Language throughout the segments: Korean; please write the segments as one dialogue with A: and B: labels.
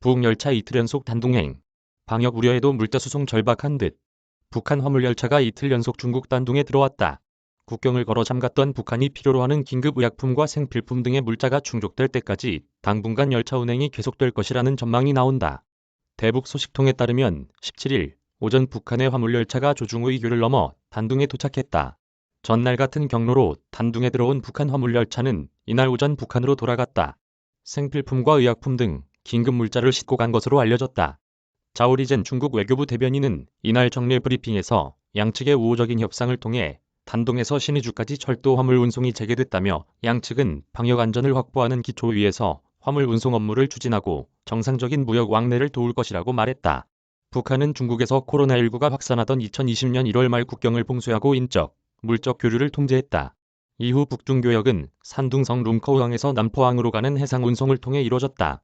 A: 부흥열차 이틀 연속 단둥행. 방역 우려에도 물자 수송 절박한 듯. 북한 화물열차가 이틀 연속 중국 단둥에 들어왔다. 국경을 걸어 잠갔던 북한이 필요로 하는 긴급 의약품과 생필품 등의 물자가 충족될 때까지 당분간 열차 운행이 계속될 것이라는 전망이 나온다. 대북 소식통에 따르면 17일 오전 북한의 화물열차가 조중의 교를 넘어 단둥에 도착했다. 전날 같은 경로로 단둥에 들어온 북한 화물열차는 이날 오전 북한으로 돌아갔다. 생필품과 의약품 등 긴급 물자를 싣고 간 것으로 알려졌다. 자오리젠 중국 외교부 대변인은 이날 정례 브리핑에서 양측의 우호적인 협상을 통해 단동에서 신의주까지 철도 화물 운송이 재개됐다며 양측은 방역 안전을 확보하는 기초 위에서 화물 운송 업무를 추진하고 정상적인 무역 왕래를 도울 것이라고 말했다. 북한은 중국에서 코로나19가 확산하던 2020년 1월 말 국경을 봉쇄하고 인적, 물적 교류를 통제했다. 이후 북중교역은 산둥성 룸커우항에서 남포항으로 가는 해상 운송을 통해 이루어졌다.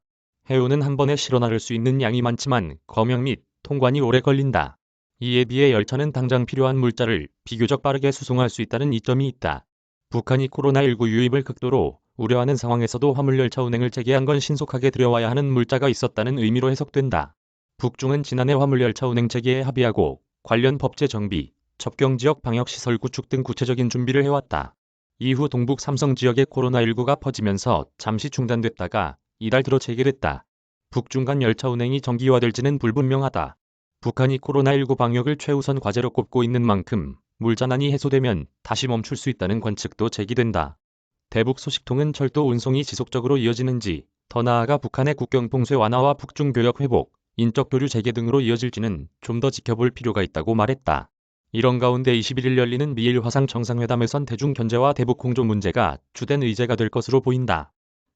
A: 해운은 한 번에 실어 나를 수 있는 양이 많지만 검역 및 통관이 오래 걸린다. 이에 비해 열차는 당장 필요한 물자를 비교적 빠르게 수송할 수 있다는 이점이 있다. 북한이 코로나19 유입을 극도로 우려하는 상황에서도 화물열차 운행을 재개한 건 신속하게 들여와야 하는 물자가 있었다는 의미로 해석된다. 북중은 지난해 화물열차 운행 재개에 합의하고 관련 법제 정비, 접경 지역 방역 시설 구축 등 구체적인 준비를 해왔다. 이후 동북 삼성 지역에 코로나19가 퍼지면서 잠시 중단됐다가 이달 들어 재개됐다. 북중 간 열차 운행이 정기화될지는 불분명하다. 북한이 코로나19 방역을 최우선 과제로 꼽고 있는 만큼 물자난이 해소되면 다시 멈출 수 있다는 관측도 제기된다. 대북 소식통은 철도 운송이 지속적으로 이어지는지, 더 나아가 북한의 국경 봉쇄 완화와 북중 교역 회복, 인적 교류 재개 등으로 이어질지는 좀 더 지켜볼 필요가 있다고 말했다. 이런 가운데 21일 열리는 미일 화상 정상회담에선 대중 견제와 대북 공조 문제가 주된 의제가 될 것으로 보인다.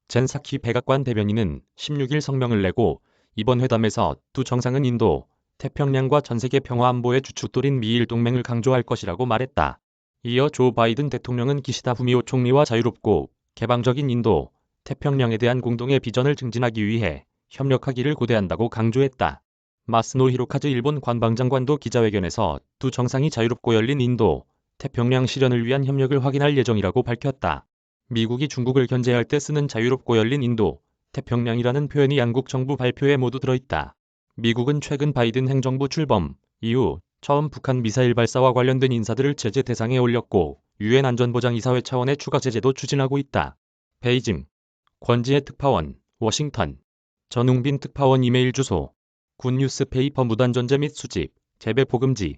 A: 젠 사키 백악관 대변인은 16일 성명을 내고 이번 회담에서 두 정상은 인도, 태평양과 전 세계 평화 안보의 주축돌인 미일 동맹을 강조할 것이라고 말했다. 이어 조 바이든 대통령은 기시다 후미오 총리와 자유롭고 개방적인 인도, 태평양에 대한 공동의 비전을 증진하기 위해 협력하기를 고대한다고 강조했다. 마스노 히로카즈 일본 관방장관도 기자회견에서 두 정상이 자유롭고 열린 인도, 태평양 실현을 위한 협력을 확인할 예정이라고 밝혔다. 미국이 중국을 견제할 때 쓰는 자유롭고 열린 인도, 태평양이라는 표현이 양국 정부 발표에 모두 들어있다. 미국은 최근 바이든 행정부 출범 이후 처음 북한 미사일 발사와 관련된 인사들을 제재 대상에 올렸고 유엔 안전보장이사회 차원의 추가 제재도 추진하고 있다. 베이징 권지혜 특파원 워싱턴 전웅빈 특파원 이메일 주소 굿뉴스 페이퍼 무단전제 및 수집 재배 포금지